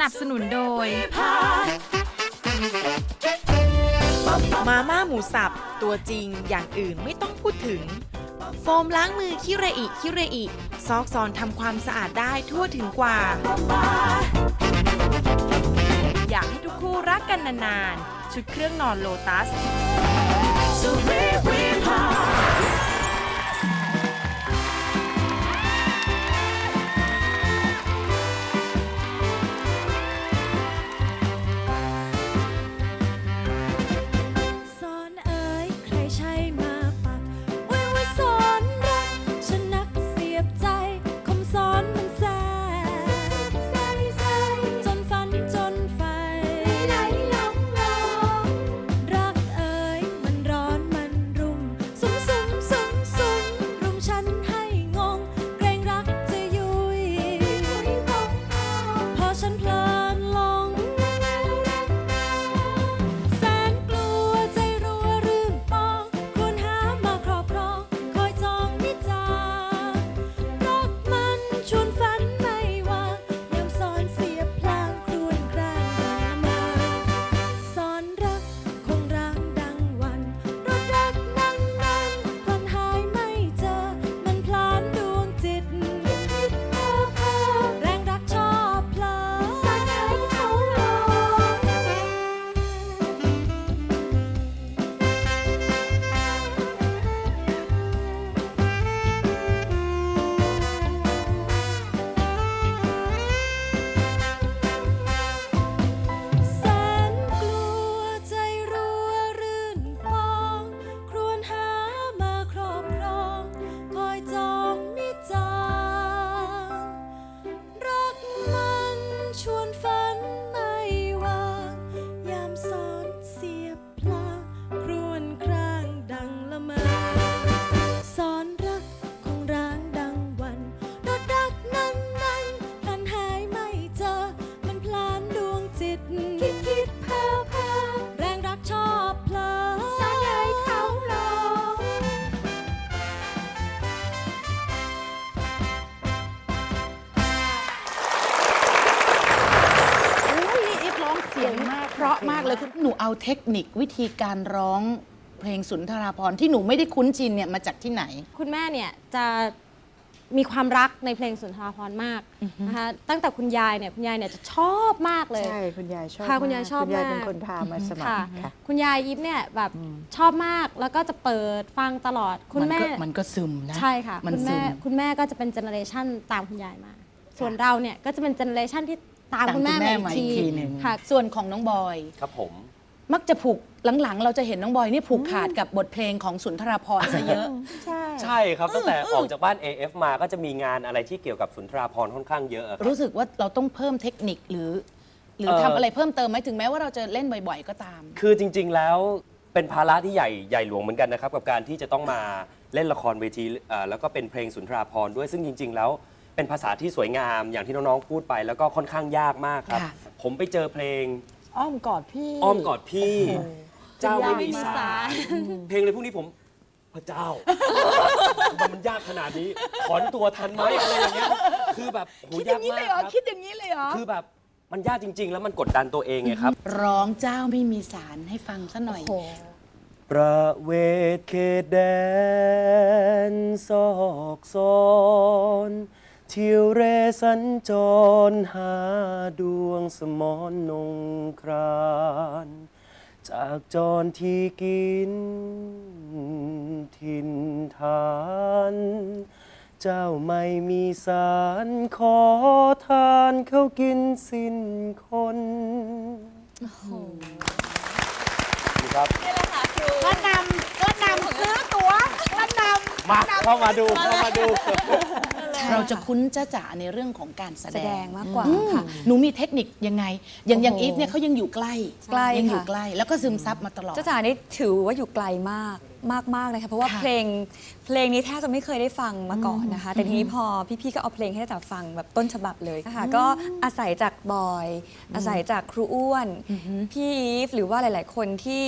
นับสนุนโดย มาม่าหมูสับ ตัวจริงอย่างอื่นไม่ต้องพูดถึง โฟมล้างมือคิเรอิคิเรอิซอกซอนทำความสะอาดได้ทั่วถึงกว่า อยากให้ทุกคู่รักกันนานๆ ชุดเครื่องนอนโลตัสส เพราะมากเลยคือหนูเอาเทคนิควิธีการร้องเพลงสุนทราภรณ์ที่หนูไม่ได้คุ้นชินเนี่ยมาจากที่ไหน คุณแม่เนี่ยจะมีความรักในเพลงสุนทราภรณ์มากนะคะตั้งแต่คุณยายเนี่ยคุณยายเนี่ยจะชอบมากเลย ใช่ คุณยายชอบค่ะคุณยายมกชอบคุณยายมากเป็นคนพามาสมัคค่ะรค่ะคุณยายยิปเนี่ยแบบชอบมากแล้วก็จะเปิดฟังตลอดคุณมันแม่ก็มันก็ซึมนะใช่ค่ะมันคุณซึแม่มคุณแม่ก็จะเป็นเจเนอเรชันตามคุณยายมา ส่วนเราเนี่ยก็จะเป็นเจเนอเรชันที่ ตามตามคุณแม่คุณแม่มามาอีอีกกทีทีหนึ่งค่ะส่วนของน้องบอย ครับผม มักจะผูกหลังๆ เราจะเห็นน้องบอยนี่ผูกขาดกับบทเพลงของสุนทราภรณ์ซะเยอะ ใช่ ใช่ครับ ตั้งแต่ออกจากบ้าน AF มาก็จะมีงานอะไรที่เกี่ยวกับสุนทราพรณ์ค่อนข้างเยอะครับ รู้สึกว่าเราต้องเพิ่มเทคนิคหรือ หรือเอ่อทำอะไรเพิ่มเติมไหมถึงแม้ว่าเราจะเล่นบ่อย ๆ ก็ตาม คือจริง ๆแล้วเป็นภาระที่ใหญ่ใหญ่หลวงเหมือนกันนะครับกับการที่จะต้องมาเล่นละครเวทีเอ่อแล้วก็เป็นเพลงสุนทราพรณ์ด้วยซึ่งจริง ๆ แล้ว เป็นภาษาที่สวยงามอย่างที่น้องๆพูดไป แล้วก็ค่อนข้างยากมากครับ ค่ะ ผมไปเจอเพลงอ้อมกอดพี่อ้อมกอดพี่ เจ้าไม่มีไม่มีสาสายยเพลงเลยพวกนี้ผมพระเจ้าทำไมมันยากขนาดนี้ถอนตัวทันไหมอะไรอย่างเงี้ยคือแบบโหคิดอยาย่ากงนี้มาเลกยเหรอ ครับคิดอย่างนี้เลยเหรอ คือแบบมันยากจริง ๆ แล้วมันกดดันตัวเองไงครับ ร้องเจ้าไม่มีสารให้ฟังซะหน่อย ประเวทเขตแดนซอกซอน เที่ยวเรสัญจรหาดวงสมอนนงครานจากจรที่กินทินฐาน เจ้าไม่มีสารขอทานเขากินสิ้นคนครับก็นำก็นำซื้อตั๋วก็นมาเข้ามาดูเข้ามาดูำ เราจะคุ้นจ้าจ๋าในเรื่องของการแสแสดดงงมากกว่าอืมค่ะ หนูมีเทคนิคยังไง อย่างอย่างโอ้อีโหฟเนี่ยเขายังอยู่ใกล้ใกล้ยังอยู่ค่ะ ใกล้ แล้วก็ซึมซับมาตลอดเจ้าจ๋านี่ถือว่าอยู่ไกลมาก มากๆเลยค่ะเพราะว่าค่ะเพลงเพลงนี้แทบจะไม่เคยได้ฟังมาก่อนนะคะ แต่ทีนี้พอพี่ๆก็เอาเพลงให้จ๋าฟังแบบต้นฉบับเลยนะคะก็อาศัยจากบอย อาศัยจากครูอ้วนพี่อีฟหรือว่าหลาย ๆ คนที่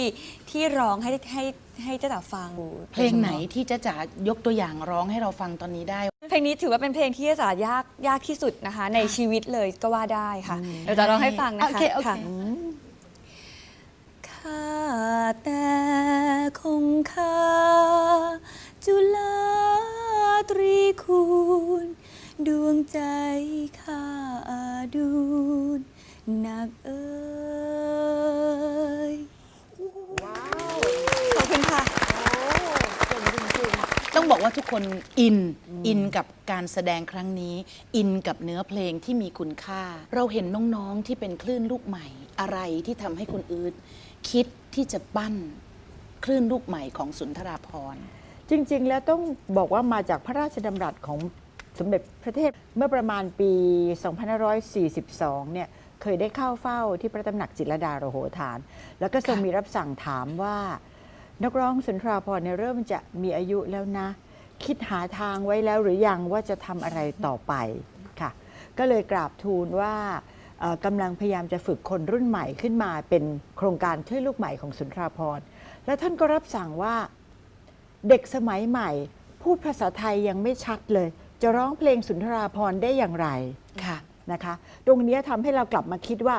ที่ร้องให้ให้ให้จ๋าฟังเพลงไหนที่จะจ๋ายกตัวอย่างร้องให้เราฟังตอนนี้ได้ เพลงนี้ถือว่าเป็นเพลงที่จ๋ายากยากที่สุดนะคะ ในชีวิตเลยก็ว่าได้ค่ะเดี๋ยวจะร้องให้ฟังนะคะโอเคโอเคค่ะ ข้าแต่คงคาจุฬาตรีคูณ ดวงใจข้าอาดูนหนักเอ้ยขอบคุณค่ะต้องบอกว่าทุกคนอินอินกับการแสดงครั้งนี้ อินกับเนื้อเพลงที่มีคุณค่า เราเห็นน้องๆที่เป็นคลื่นลูกใหม่ อะไรที่ทำให้คุณอืด คิดที่จะปั้นคลื่นลูกใหม่ของสุนทราพรณ์ จริง ๆ แล้วต้องบอกว่ามาจากพระราชดำรัสของสมเด็จพระเทพเมื่อประมาณปี 2542 เนี่ยเคยได้เข้าเฝ้าที่พระตำหนักจิรดาโรโหฐาน แล้วก็ทรงมีรับสั่งถามว่า นักร้องสุนทราพรณ์เนี่ยเริ่มจะมีอายุแล้วนะ คิดหาทางไว้แล้วหรือยังว่าจะทำอะไรต่อไปค่ะ ก็เลยกราบทูลว่า กำลังพยายามจะฝึกคนรุ่นใหม่ขึ้นมาเป็นโครงการคลื่นลูกใหม่ของสุนทราพรณ์และท่านก็รับสั่งว่าเด็กสมัยใหม่ พูดภาษาไทยยังไม่ชัดเลย จะร้องเพลงสุนทราพรณ์ได้อย่างไรค่ะนะคะตรงเนี้ยทำให้เรากลับมาคิดว่า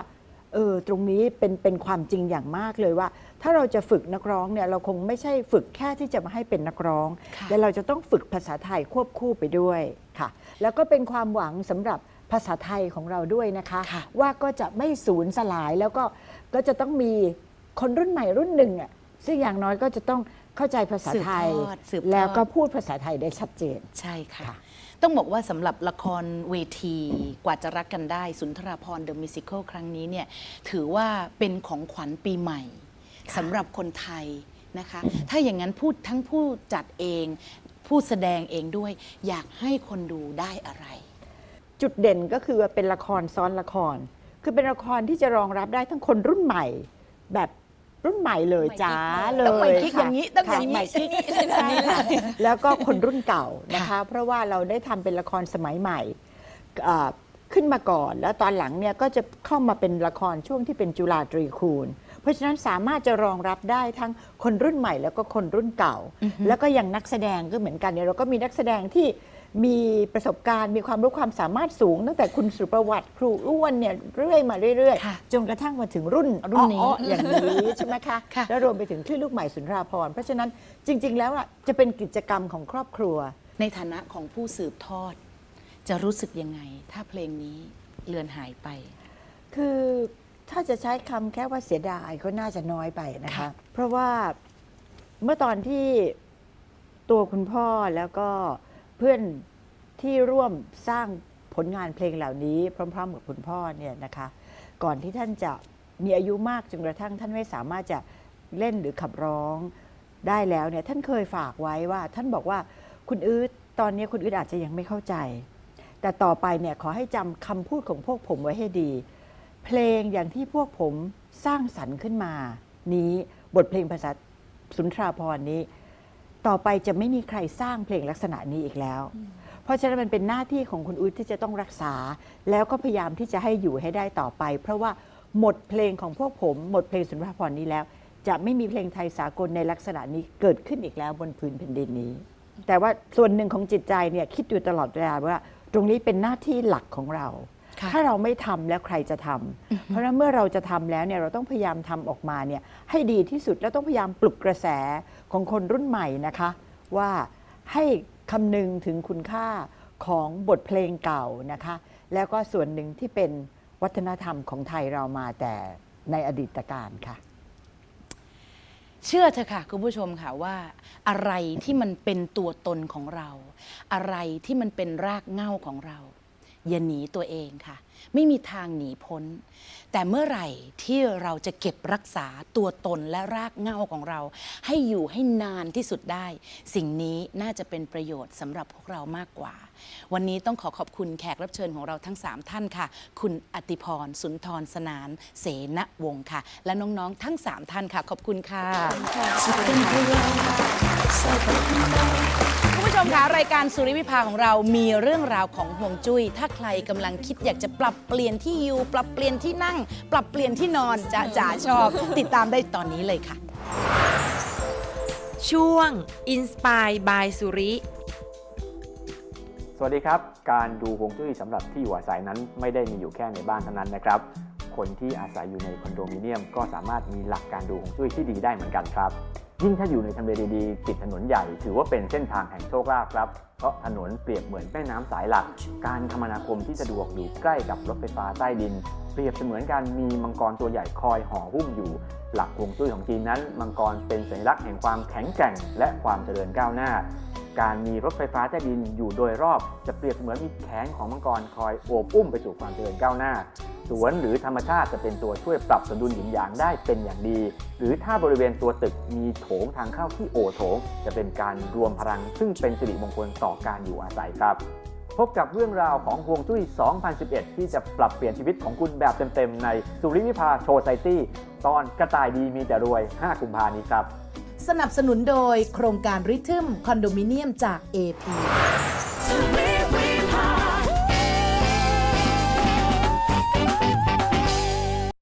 เออตรงนี้เป็นเป็นความจริงอย่างมากเลยว่า ถ้าเราจะฝึกนักร้องเนี่ยเราคงไม่ใช่ฝึกแค่ที่จะมาให้เป็นนักร้องค่ะแต่เราจะต้องฝึกภาษาไทยควบคู่ไปด้วยค่ะ แล้วก็เป็นความหวังสำหรับ ภาษาไทยของเราด้วยนะคะค่ะว่าก็จะไม่สูญสลายแล้วก็ก็จะต้องมีคนรุ่นใหม่รุ่นหนึ่งอะซึ่งอย่างน้อยก็จะต้องเข้าใจภาษาไทยสืบทอดสืบทอดแล้วก็พูดภาษาไทยได้ชัดเจน ใช่ค่ะค่ะต้องบอกว่าสำหรับละครเวทีกว่าจะรักกันได้ สุนทราพรณ์เดอะมิวสิควลครั้งนี้เนี่ยถือว่าเป็นของขวัญปีใหม่สำหรับคนไทยนะคะ ถ้าอย่างนั้นพูดทั้งผู้จัดเอง ผู้แสดงเองด้วย อยากให้คนดูได้อะไร จุดเด่นก็คือว่าเป็นละครซ้อนละคร คือเป็นละครที่จะรองรับได้ทั้งคนรุ่นใหม่ แบบรุ่นใหม่เลยจ้าเลยต้องใหม่กิ๊กค่ะอย่างนี้ต้องอย่างนี้ค่ะใหม่กิ๊กใช่ค่ะแล้วก็คนรุ่นเก่านะคะ เพราะว่าเราได้ทำเป็นละครสมัยใหม่เอ่อขึ้นมาก่อน แล้วตอนหลังเนี่ยก็จะเข้ามาเป็นละครช่วงที่เป็นจุฬาตรีคูณ เพราะฉะนั้นสามารถจะรองรับได้ทั้งคนรุ่นใหม่ แล้วก็คนรุ่นเก่า แล้วก็อย่างนักแสดงก็เหมือนกันเนี่ยเราก็มีนักแสดงที่ มีประสบการณ์มีความรู้ความสามารถสูง ตั้งแต่คุณสุประวัติครูอ้วนเนี่ยเรื่อยมาเรื่อยค่ะๆจนกระทั่งมาถึงรุ่นรุ่นนี้อ้อๆอย่างนี้ใช่ไหมคะค่ะแล้วรวมไปถึงคลื่นลูกใหม่สุนทราพรณ์เพราะฉะนั้นจริง ๆ แล้วอะจะเป็นกิจกรรมของครอบครัว ในฐานะของผู้สืบทอด จะรู้สึกยังไง ถ้าเพลงนี้เลือนหายไป คือถ้าจะใช้คำแค่ว่าเสียดายก็น่าจะน้อยไปนะคะค่ะเพราะว่าเมื่อตอนที่ตัวคุณพ่อแล้วก็เพื่อนที่ร่วมสร้างผลงานเพลงเหล่านี้ พร้อม ๆ กับคุณพ่อเนี่ยนะคะก่อนที่ท่านจะมีอายุมากจนกระทั่งท่านไม่สามารถจะเล่นหรือขับร้องได้แล้วเนี่ยท่านเคยฝากไว้ว่า ท่านบอกว่าคุณอืดตอนนี้คุณอืดอาจจะยังไม่เข้าใจ แต่ต่อไปเนี่ยขอให้จำคำพูดของพวกผมไว้ให้ดี เพลงอย่างที่พวกผมสร้างสรรค์ขึ้นมา นี้บทเพลงภาษาสุนทราพรณ์นี้ ต่อไปจะไม่มีใครสร้างเพลงลักษณะนี้อีกแล้ว เพราะฉะนั้นมันเป็นหน้าที่ของคุณอุ้ยที่จะต้องรักษา แล้วก็พยายามที่จะให้อยู่ให้ได้ต่อไป เพราะว่าหมดเพลงของพวกผม หมดเพลงสุนทราพรณ์นี้แล้ว จะไม่มีเพลงไทยสากลในลักษณะนี้เกิดขึ้นอีกแล้วบนพื้นแผ่นดินนี้ แต่ว่าส่วนหนึ่งของจิตใจเนี่ยคิดอยู่ตลอดเวลาว่า ตรงนี้เป็นหน้าที่หลักของเราค่ะถ้าเราไม่ทำแล้วใครจะทำเพราะฉะนั้นเมื่อเราจะทำแล้วเนี่ยเราต้องพยายามทำออกมาเนี่ยให้ดีที่สุดแล้วต้องพยายามปลุกกระแส ของคนรุ่นใหม่นะคะ ว่าให้คำนึงถึงคุณค่าของบทเพลงเก่านะคะ แล้วก็ส่วนหนึ่งที่เป็นวัฒนธรรมของไทยเรามาแต่ในอดีตการค่ะ เชื่อเถอะค่ะคุณผู้ชมค่ะว่า อะไรที่มันเป็นตัวตนของเรา อะไรที่มันเป็นรากเหง้าของเรา อย่าหนีตัวเองค่ะ ไม่มีทางหนีพ้น แต่เมื่อไหร่ที่เราจะเก็บรักษาตัวตนและรากเหง้าของเรา ให้อยู่ให้นานที่สุดได้ สิ่งนี้น่าจะเป็นประโยชน์สำหรับพวกเรามากกว่า วันนี้ต้องขอขอบคุณแขกรับเชิญของเราทั้ง 3 ท่านค่ะ คุณอติพร สุนทรสนาน เสนวงศ์ค่ะ และน้องๆทั้ง 3 ท่านค่ะ ขอบคุณค่ะคุณผู้ชม คะรายการสุริวิภาของเรามีเรื่องราวของห่วงจุ้ย ถ้าใครกำลังคิดอยากจะปรับเปลี่ยนที่อยู่ ปรับเปลี่ยนที่นั่ง ปรับเปลี่ยนที่นอนจะจ๋าชอบ ติดตามได้ตอนนี้เลยค่ะ ช่วง Inspire by สุริสวัสดีครับ การดูฮวงจุ้ยสำหรับที่อยู่อาศัยนั้นไม่ได้มีอยู่แค่ในบ้านเท่านั้นนะครับคนที่อาศัยอยู่ในคอนโดมิเนียม ก็สามารถมีหลักการดูฮวงจุ้ยที่ดีได้เหมือนกันครับ ยิ่งถ้าอยู่ในทำเลดีๆติดถนนใหญ่ ถือว่าเป็นเส้นทางแห่งโชคลาภครับ เพราะถนนเปรียบเหมือนแม่น้ำสายหลัก การคมนาคมที่สะดวกอยู่ใกล้กับรถไฟฟ้าใต้ดิน เปรียบเสมือนการมีมังกรตัวใหญ่คอยห่อหุ้มอยู่ หลักฮวงจุ้ยของจีนนั้น มังกรเป็นสัญลักษณ์แห่งความแข็งแกร่ง และความเจริญก้าวหน้า การมีรถไฟฟ้าใต้ดินอยู่โดยรอบ จะเปรียบเหมือนมีแขนของมังกรคอยโอบอุ้มไปสู่ความเจริญก้าวหน้า สวนหรือธรรมชาติจะเป็นตัวช่วยปรับสมดุลหยินหยางได้เป็นอย่างดี หรือถ้าบริเวณตัวตึกมีโถงทางเข้าที่โอโถง จะเป็นการรวมพลัง ซึ่งเป็นสิริมงคลต่อการอยู่อาศัยครับพบกับเรื่องราวของฮวงจุ้ย 2011 ที่จะปรับเปลี่ยนชีวิตของคุณแบบเต็มๆ ในสุริวิภาโชว์ไซตี้ ตอนกระต่ายดีมีแต่รวย 5 กุมภานี้ครับ สนับสนุนโดยโครงการริทึมคอนโดมิเนียมจาก AP สุริ